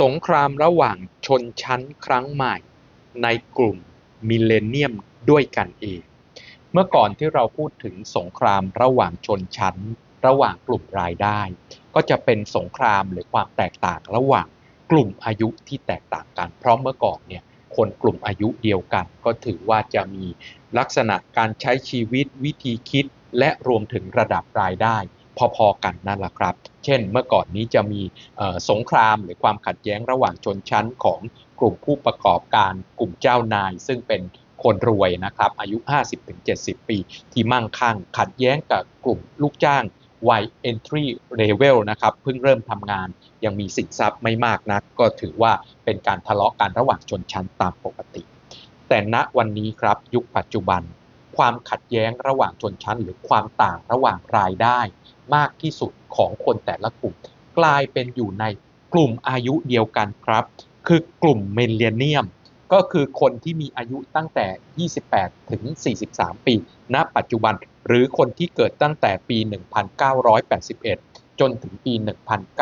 สงครามระหว่างชนชั้นครั้งใหม่ ในกลุ่มมิเลเนียมด้วยกันเอง เมื่อก่อนที่เราพูดถึงสงครามระหว่างชนชั้น ระหว่างกลุ่มรายได้ ก็จะเป็นสงครามหรือความแตกต่างระหว่างกลุ่มอายุที่แตกต่างกัน เพราะเมื่อก่อนเนี่ยคนกลุ่มอายุเดียวกัน ก็ถือว่าจะมีลักษณะการใช้ชีวิตวิธีคิด และรวมถึงระดับรายได้ พอๆกันนั่นแหละครับ เช่นเมื่อก่อนนี้จะมีสงครามหรือความขัดแย้งระหว่างชนชั้นของกลุ่มผู้ประกอบการกลุ่มเจ้านาย ซึ่งเป็นคนรวยนะครับอายุ 50-70 ปี ที่มั่งคั่งขัดแย้งกับกลุ่มลูกจ้างวัย entry level นะครับเพิ่งเริ่มทำงานยังมีสินทรัพย์ไม่มากนัก ก็ถือว่าเป็นการทะเลาะกันระหว่างชนชั้นตามปกติ แต่ณวันนี้ครับยุคปัจจุบัน ความขัดแย้งระหว่างชนชั้น หรือความต่างระหว่างรายได้ มากที่สุดของคนแต่ละกลุ่ม กลายเป็นอยู่ในกลุ่มอายุเดียวกันครับ คือกลุ่มเมลเลเนียม ก็คือคนที่มีอายุตั้งแต่ 28 ถึง 43 ปี ณ ปัจจุบัน หรือคนที่เกิดตั้งแต่ปี 1981 จนถึงปี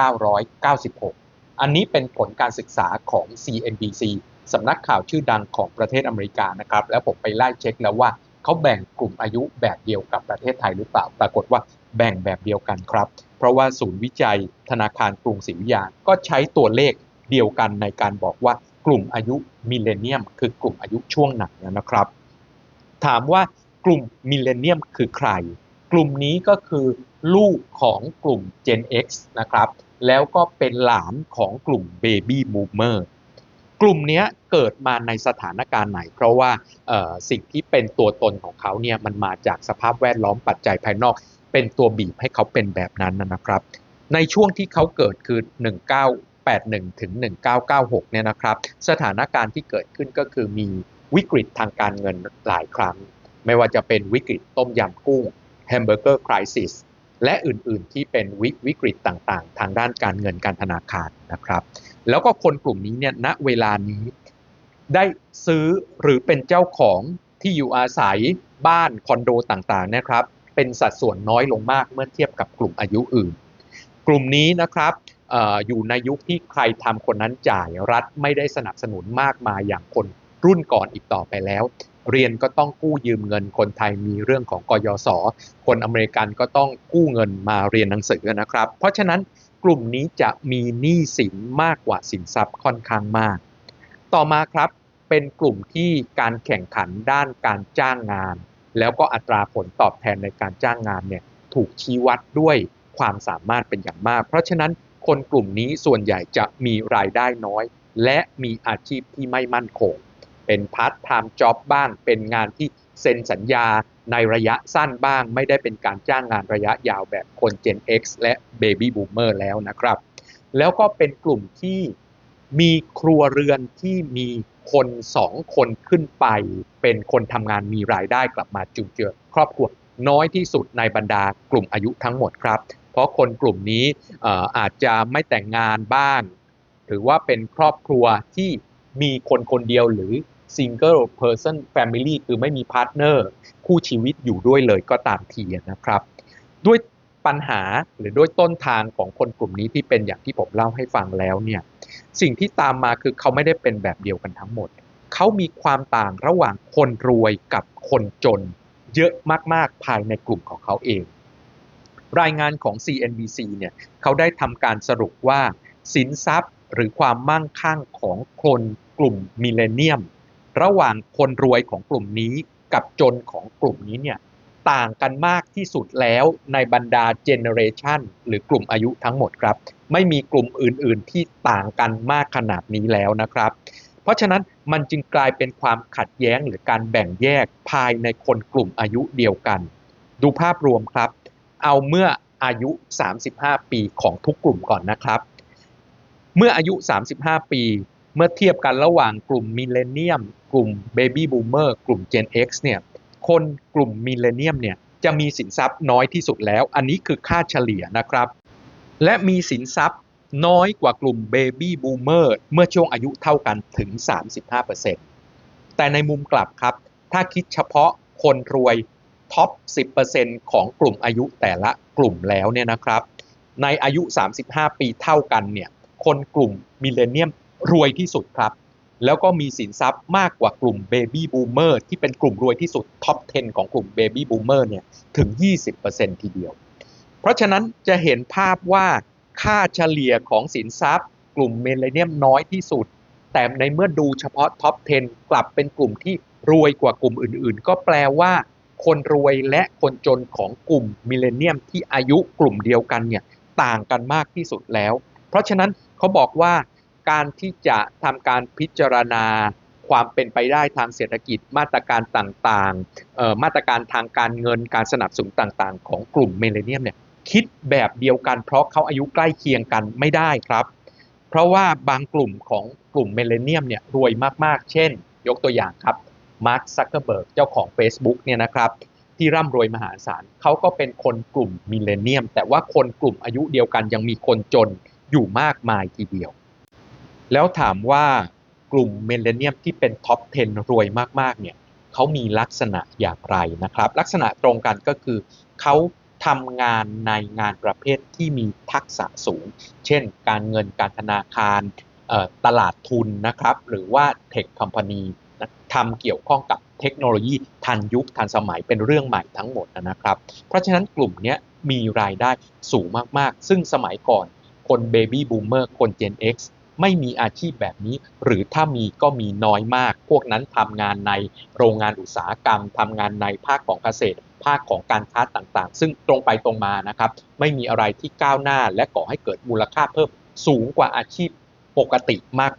1996 อันนี้เป็นผลการศึกษาของ CNBC สำนักข่าวชื่อดังของประเทศอเมริกานะครับ แล้วผมไปไล่เช็คแล้วว่าเขาแบ่งกลุ่มอายุแบบเดียวกับประเทศไทยหรือเปล่า ปรากฏว่า แบ่งแบบเดียวกันครับ เพราะว่าศูนย์วิจัยธนาคารกรุงศรีอยุธยาก็ใช้ตัวเลขเดียวกันในการบอกว่ากลุ่มอายุมิเลเนียมคือกลุ่มอายุช่วงไหนนะครับ ถามว่ากลุ่มมิเลเนียมคือใคร กลุ่มนี้ก็คือลูกของกลุ่ม Gen X นะครับ แล้วก็เป็นหลานของกลุ่ม Baby Boomer กลุ่มนี้เกิดมาในสถานการณ์ไหน เพราะว่าสิ่งที่เป็นตัวตนของเขาเนี่ยมันมาจากสภาพแวดล้อมปัจจัยภายนอก เป็นตัวบีบให้เขาเป็นแบบนั้นนะครับ ในช่วงที่เขาเกิดคือ 1981 ถึง 1996 เนี่ยนะครับ สถานการณ์ที่เกิดขึ้นก็คือมีวิกฤตทางการเงินหลายครั้ง ไม่ว่าจะเป็นวิกฤตต้มยำกุ้งแฮมเบอร์เกอร์คริสิสและอื่นๆ ที่เป็นวิวิกฤตต่างๆ ทางด้านการเงินการธนาคารนะครับ แล้วก็คนกลุ่มนี้เนี่ยณเวลานี้ได้ซื้อหรือเป็นเจ้าของที่อยู่อาศัยบ้านคอนโดต่างๆนะครับ เป็นสัดส่วนน้อยลงมากเมื่อเทียบกับกลุ่มอายุอื่น กลุ่มนี้นะครับออยู่ในยุคที่ใครทำคนนั้นจ่ายรัฐไม่ได้สนับสนุนมากมายอย่างคนรุ่นก่อนอีกต่อไปแล้ว เรียนก็ต้องกู้ยืมเงินคนไทยมีเรื่องของกยศคนอเมริกันก็ต้องกู้เงินมาเรียนหนังสือนะครับ เพราะฉะนั้นกลุ่มนี้จะมีหนี้สินมากกว่าสินทรัพย์ค่อนข้างมาก ต่อมาครับเป็นกลุ่มที่การแข่งขันด้านการจ้างงาน แล้วก็อัตราผลตอบแทนในการจ้างงานเนี่ยถูกชี้วัดด้วยความสามารถเป็นอย่างมาก เพราะฉะนั้นคนกลุ่มนี้ส่วนใหญ่จะมีรายได้น้อย และมีอาชีพที่ไม่มั่นคง เป็นพาร์ทไทม์จ็อบบ้าง เป็นงานที่เซ็นสัญญาในระยะสั้นบ้าง ไม่ได้เป็นการจ้างงานระยะยาวแบบคน Gen X และ Baby Boomer แล้วนะครับ แล้วก็เป็นกลุ่มที่มีครัวเรือนที่มี คนสองคนขึ้นไปเป็นคนทำงานมีรายได้กลับมาจุนเจือครอบครัวน้อยที่สุดในบรรดากลุ่มอายุทั้งหมดครับ เพราะคนกลุ่มนี้อาจจะไม่แต่งงานบ้าง หรือว่าเป็นครอบครัวที่มีคนคนเดียวหรือ single person family คือไม่มีพาร์ทเนอร์คู่ชีวิตอยู่ด้วยเลยก็ตามทีนะครับ ด้วยปัญหาหรือด้วยต้นทางของคนกลุ่มนี้ที่เป็นอย่างที่ผมเล่าให้ฟังแล้วเนี่ย สิ่งที่ตามมาคือเขาไม่ได้เป็นแบบเดียวกันทั้งหมด เขามีความต่างระหว่างคนรวยกับคนจน เยอะมากๆภายในกลุ่มของเขาเอง รายงานของ CNBC เนี่ยเขาได้ทำการสรุปว่า สินทรัพย์หรือความมั่งคั่งของคนกลุ่มมิเลเนียม ระหว่างคนรวยของกลุ่มนี้กับจนของกลุ่มนี้เนี่ยต่างกันมากที่สุดแล้วในบรรดาเจเนเรชันหรือกลุ่มอายุทั้งหมดครับไม่มีกลุ่มอื่น ๆ ที่ต่างกันมากขนาดนี้แล้วนะครับ เพราะฉะนั้นมันจึงกลายเป็นความขัดแย้งหรือการแบ่งแยกภายในคนกลุ่มอายุเดียวกัน ดูภาพรวมครับ เอาเมื่ออายุ 35 ปีของทุกกลุ่มก่อนนะครับ เมื่ออายุ 35 ปี เมื่อเทียบกันระหว่างกลุ่มมิเลเนียม กลุ่มเบบี้บูมเมอร์กลุ่ม Gen X เนี่ย คนกลุ่มมิเลเนียมเนี่ยจะมีสินทรัพย์น้อยที่สุดแล้ว อันนี้คือค่าเฉลี่ยนะครับ และมีสินทรัพย์น้อยกว่ากลุ่มเบบี้บูมเมอร์เมื่อช่วงอายุเท่ากันถึง 35%แต่ในมุมกลับครับ ถ้าคิดเฉพาะคนรวยท็อป 10%ของกลุ่มอายุแต่ละกลุ่มแล้วเนี่ยนะครับ ในอายุ 35 ปีเท่ากันเนี่ย คนกลุ่มมิเลเนียมรวยที่สุดครับ แล้วก็มีสินทรัพย์มากกว่ากลุ่มเบบี้บูมเมอร์ที่เป็นกลุ่มรวยที่สุดท็อป 10 ของกลุ่มเบบี้บูมเมอร์เนี่ยถึง 20%ทีเดียว เพราะฉะนั้นจะเห็นภาพว่าค่าเฉลี่ยของสินทรัพย์ กลุ่มเมเลเนียมน้อยที่สุด แต่ในเมื่อดูเฉพาะท็อป 10 กลับเป็นกลุ่มที่รวยกว่ากลุ่มอื่น ๆ ก็แปลว่า คนรวยและคนจนของกลุ่มมิเลเนียมที่อายุกลุ่มเดียวกันเนี่ยต่างกันมากที่สุดแล้ว เพราะฉะนั้นเขาบอกว่าการที่จะทำการพิจารณาความเป็นไปได้ทางเศรษฐกิจมาตรการต่างๆ มาตรการทางการเงินการสนับสนุนต่างๆ ของกลุ่มมิเลเนียมเนี่ย คิดแบบเดียวกันเพราะเขาอายุใกล้เคียงกันไม่ได้ครับ เพราะว่าบางกลุ่มของกลุ่มเมเลเนียมเนี่ยรวยมากๆ เช่น ยกตัวอย่างครับมาร์คซักเกอร์เบิร์กเจ้าของ Facebook เนี่ยนะครับที่ร่ำรวยมหาศาลเขาก็เป็นคนกลุ่มมิเลเนียม แต่ว่าคนกลุ่มอายุเดียวกันยังมีคนจนอยู่มากมายทีเดียว แล้วถามว่ากลุ่มมิเลเนียมที่เป็นท็อป 10 รวยมากๆเนี่ยเขามีลักษณะอย่างไรนะครับ ลักษณะตรงกันก็คือเขา ทำงานในงานประเภทที่มีทักษะสูง เช่น การเงินการธนาคารตลาดทุนนะครับ หรือว่าเทคคอมพานีทำเกี่ยวข้องกับเทคโนโลยีทันยุคทันสมัยเป็นเรื่องใหม่ทั้งหมดนะครับ เพราะฉะนั้นกลุ่มนี้มีรายได้สูงมากๆ ซึ่งสมัยก่อนคนเบบี้บูมเมอร์คน Gen X ไม่มีอาชีพแบบนี้ หรือถ้ามีก็มีน้อยมาก พวกนั้นทำงานในโรงงานอุตสาหกรรมทำงานในภาคของเกษตร ภาคของการค้าต่างๆ ซึ่งตรงไปตรงมานะครับ ไม่มีอะไรที่ก้าวหน้าและก่อให้เกิดมูลค่าเพิ่มสูงกว่าอาชีพปกติ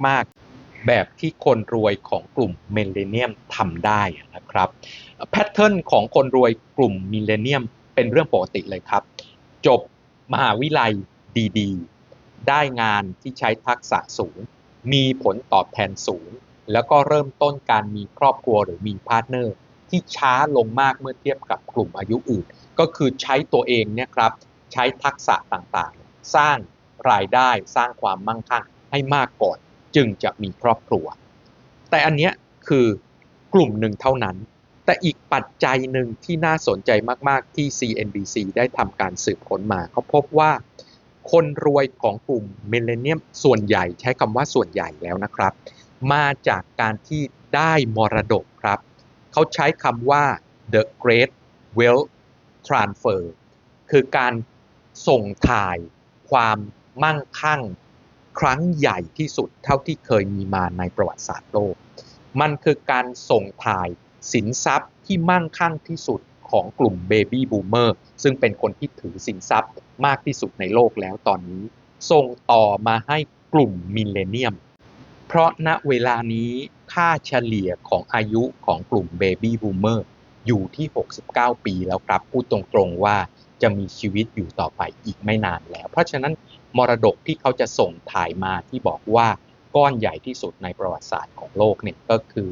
มากๆ แบบที่คนรวยของกลุ่มเมลเลเนียมทำได้นะครับแพทเทิร์นของคนรวยกลุ่มมิเลเนียมเป็นเรื่องปกติเลยครับ จบมหาวิทยาลัยดีๆ ได้งานที่ใช้ทักษะสูง มีผลตอบแทนสูง แล้วก็เริ่มต้นการมีครอบครัวหรือมีพาร์ทเนอร์ ที่ช้าลงมากเมื่อเทียบกับกลุ่มอายุอื่น ก็คือใช้ตัวเองเนี่ยครับใช้ทักษะต่างๆ สร้างรายได้สร้างความมั่งคั่งให้มากก่อน จึงจะมีครอบครัว แต่อันเนี้ยคือกลุ่มหนึ่งเท่านั้น แต่อีกปัจจัยหนึ่งที่น่าสนใจมากๆที่ CNBC ได้ทำการสืบค้นมา เขาพบว่าคนรวยของกลุ่มเมเลเนียมส่วนใหญ่ใช้คำว่าส่วนใหญ่แล้วนะครับ มาจากการที่ได้มรดกครับ เขาใช้คำว่า the great wealth transfer คือการส่งถ่ายความมั่งคั่งครั้งใหญ่ที่สุดเท่าที่เคยมีมาในประวัติศาสตร์โลก มันคือการส่งถ่ายสินทรัพย์ที่มั่งคั่งที่สุดของกลุ่มเบบี้บูมเมอร์ซึ่งเป็นคนที่ถือสินทรัพย์มากที่สุดในโลกแล้วตอนนี้ ส่งต่อมาให้กลุ่มมิเลเนียม เพราะณเวลานี้ค่าเฉลี่ยของอายุของกลุ่มเบบี้บูมเมอร์อยู่ที่ 69 ปีแล้วครับ พูดตรงๆว่าจะมีชีวิตอยู่ต่อไปอีกไม่นานแล้ว เพราะฉะนั้นมรดกที่เขาจะส่งถ่ายมาที่บอกว่าก้อนใหญ่ที่สุดในประวัติศาสตร์ของโลกเนี่ยก็คือ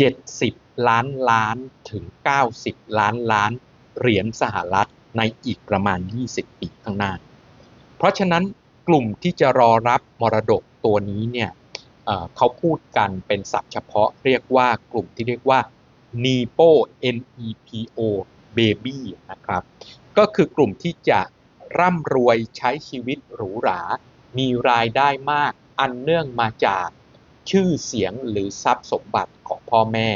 70 ล้านล้านถึง 90 ล้านล้านเหรียญสหรัฐในอีกประมาณ 20 ปีข้างหน้า เพราะฉะนั้นกลุ่มที่จะรอรับมรดก ตัวนี้เนี่ยเเขาพูดกันเป็นศัพท์เฉพาะเรียกว่ากลุ่มที่เรียกว่า NEPO NEPO Baby นะครับ ก็คือกลุ่มที่จะร่ำรวยใช้ชีวิตหรูหรา มีรายได้มาก อันเนื่องมาจากชื่อเสียงหรือทรัพย์สมบัติของพ่อแม่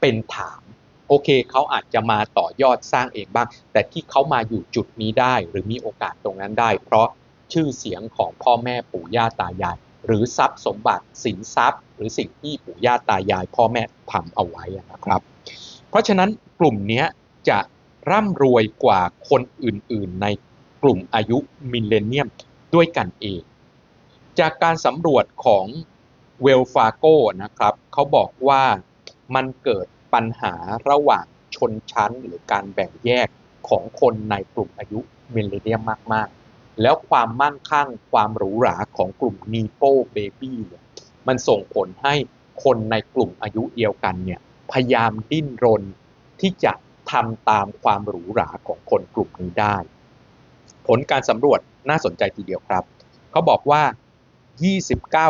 เป็นฐานโอเคเขาอาจจะมาต่อยอดสร้างเองบ้าง แต่ที่เขามาอยู่จุดนี้ได้หรือมีโอกาสตรงนั้นได้ เพราะชื่อเสียงของพ่อแม่ปู่ย่าตายาย หรือทรัพย์สมบัติสินทรัพย์ หรือสิ่งที่ปู่ย่าตายายพ่อแม่ทำเอาไว้นะครับ เพราะฉะนั้นกลุ่มนี้จะร่ำรวยกว่าคนอื่นๆ ในกลุ่มอายุมิเลเนียมด้วยกันเอง จากการสำรวจของเวลฟาโกนะครับเขาบอกว่ามันเกิดปัญหาระหว่างชนชั้นหรือการแบ่งแยกของคนในกลุ่มอายุมิเลเนียมมาก แล้วความมั่งคั่งความหรูหราของกลุ่มนีโปเบบี้เนี่ยมันส่งผลให้คนในกลุ่มอายุเดียวกันเนี่ยพยายามดิ้นรนที่จะทำตามความหรูหราของคนกลุ่มนี้ได้ ผลการสำรวจน่าสนใจทีเดียวครับ เขาบอกว่า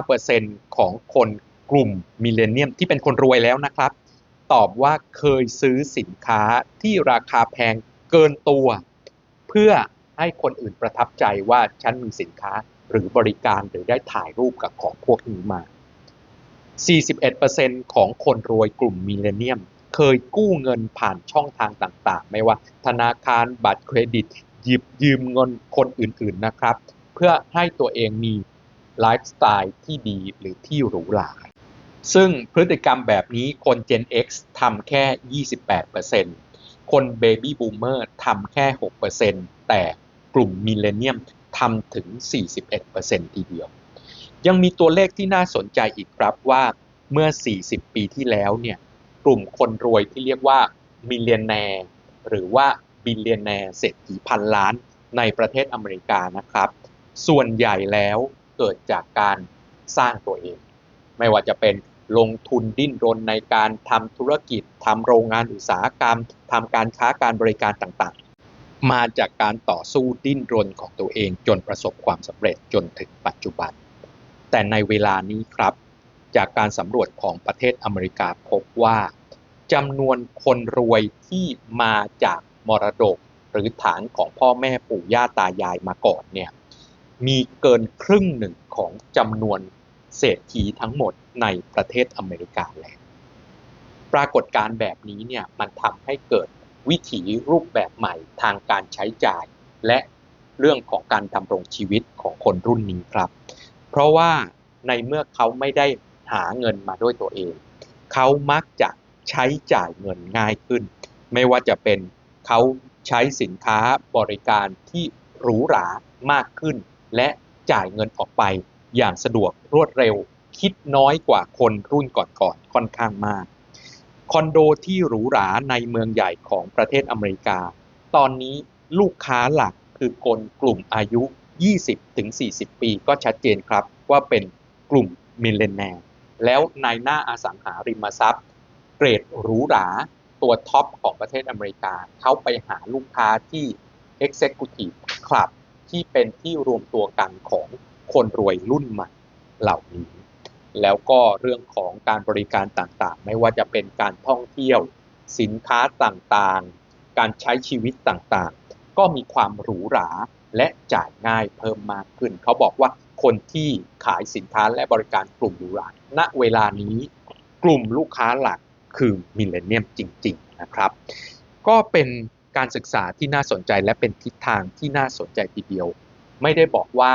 29%ของคนกลุ่มมิเลเนียมที่เป็นคนรวยแล้วนะครับ ตอบว่าเคยซื้อสินค้าที่ราคาแพงเกินตัว เพื่อ ให้คนอื่นประทับใจว่าฉันมีสินค้าหรือบริการหรือได้ถ่ายรูปกับของพวกนี้มา 41%ของคนรวยกลุ่มมิเลเนียม เคยกู้เงินผ่านช่องทางต่างๆ ไม่ว่าธนาคารบัตรเครดิตหยิบยืมเงินคนอื่นๆนะครับ เพื่อให้ตัวเองมีไลฟ์สไตล์ที่ดีหรือที่หรูหราซึ่งพฤติกรรมแบบนี้คน Gen X ทำแค่ 28%คน Baby Boomer ทำแค่ 6%แต่ กลุ่มมิเลเนียมทำถึง 41%ทีเดียว ยังมีตัวเลขที่น่าสนใจอีกครับว่าเมื่อ 40 ปีที่แล้วเนี่ยกลุ่มคนรวยที่เรียกว่ามิเลเนียหรือว่าบิลเลนแนร์เศรษฐีพันล้านในประเทศอเมริกานะครับ ส่วนใหญ่แล้วเกิดจากการสร้างตัวเอง ไม่ว่าจะเป็นลงทุนดิ้นรนในการทำธุรกิจทำโรงงานอุตสาหกรรมทำการค้าการบริการต่าง มาจากการต่อสู้ดิ้นรนของตัวเองจนประสบความสำเร็จจนถึงปัจจุบัน แต่ในเวลานี้ครับ จากการสำรวจของประเทศอเมริกาพบว่าจำนวนคนรวยที่มาจากมรดกหรือฐานของพ่อแม่ปู่ย่าตายายมาก่อนเนี่ยมีเกินครึ่งหนึ่งของจำนวนเศรษฐีทั้งหมดในประเทศอเมริกาแล้ว ปรากฏการณ์แบบนี้เนี่ยมันทำให้เกิด วิถีรูปแบบใหม่ทางการใช้จ่าย และเรื่องของการดำรงชีวิตของคนรุ่นนี้ครับ เพราะว่าในเมื่อเขาไม่ได้หาเงินมาด้วยตัวเอง เขามักจะใช้จ่ายเงินง่ายขึ้น ไม่ว่าจะเป็นเขาใช้สินค้าบริการที่หรูหรามากขึ้น และจ่ายเงินออกไปอย่างสะดวกรวดเร็ว คิดน้อยกว่าคนรุ่นก่อนๆค่อนข้างมาก คอนโดที่หรูหราในเมืองใหญ่ของประเทศอเมริกา ตอนนี้ลูกค้าหลักคือคนกลุ่มอายุ 20-40 ปีก็ชัดเจนครับว่าเป็นกลุ่มมิลเลนแนร์แล้วในหน้าอาสังหาริมทรัพย์ เกรดหรูหราตัวท็อปของประเทศอเมริกา เขาไปหาลูกค้าที่ Executive Club ที่เป็นที่รวมตัวกันของคนรวยรุ่นใหม่เหล่านี้ แล้วก็เรื่องของการบริการต่างๆ ไม่ว่าจะเป็นการท่องเที่ยว สินค้าต่างๆ การใช้ชีวิตต่างๆ ก็มีความหรูหราและจ่ายง่ายเพิ่มมากขึ้น เขาบอกว่าคนที่ขายสินค้าและบริการกลุ่มหรูหราณเวลานี้กลุ่มลูกค้าหลักคือมิเลเนียมจริง ๆ นะครับ ก็เป็นการศึกษาที่น่าสนใจและเป็นทิศทางที่น่าสนใจทีเดียว ไม่ได้บอกว่า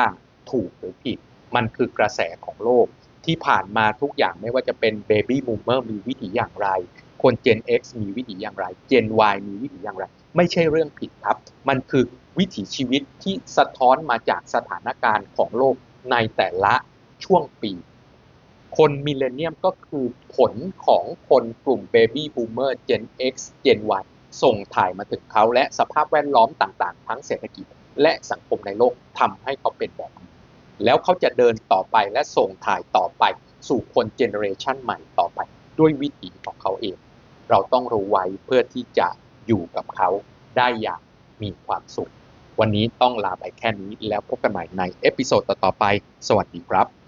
ถูกหรือผิด มันคือกระแสของโลก ที่ผ่านมาทุกอย่างไม่ว่าจะเป็น Baby Boomer มีวิถีอย่างไร คน Gen X มีวิถีอย่างไร Gen Y มีวิถีอย่างไร ไม่ใช่เรื่องผิดครับ มันคือวิถีชีวิตที่สะท้อนมาจากสถานการณ์ของโลกในแต่ละช่วงปี คนมิเลเนียมก็คือผลของคนกลุ่ม Baby Boomer Gen X Gen Y ส่งถ่ายมาถึงเขาและสภาพแวดล้อมต่าง ๆ ทั้งเศรษฐกิจและสังคมในโลกทำให้เขาเป็นแบบนี้ แล้วเขาจะเดินต่อไปและส่งถ่ายต่อไป สู่คนเจเนอเรชันใหม่ต่อไป ด้วยวิถีของเขาเอง เราต้องรู้ไว้เพื่อที่จะอยู่กับเขาได้อย่างมีความสุข วันนี้ต้องลาไปแค่นี้แล้วพบกันใหม่ในเอพิโซดต่อๆไป สวัสดีครับ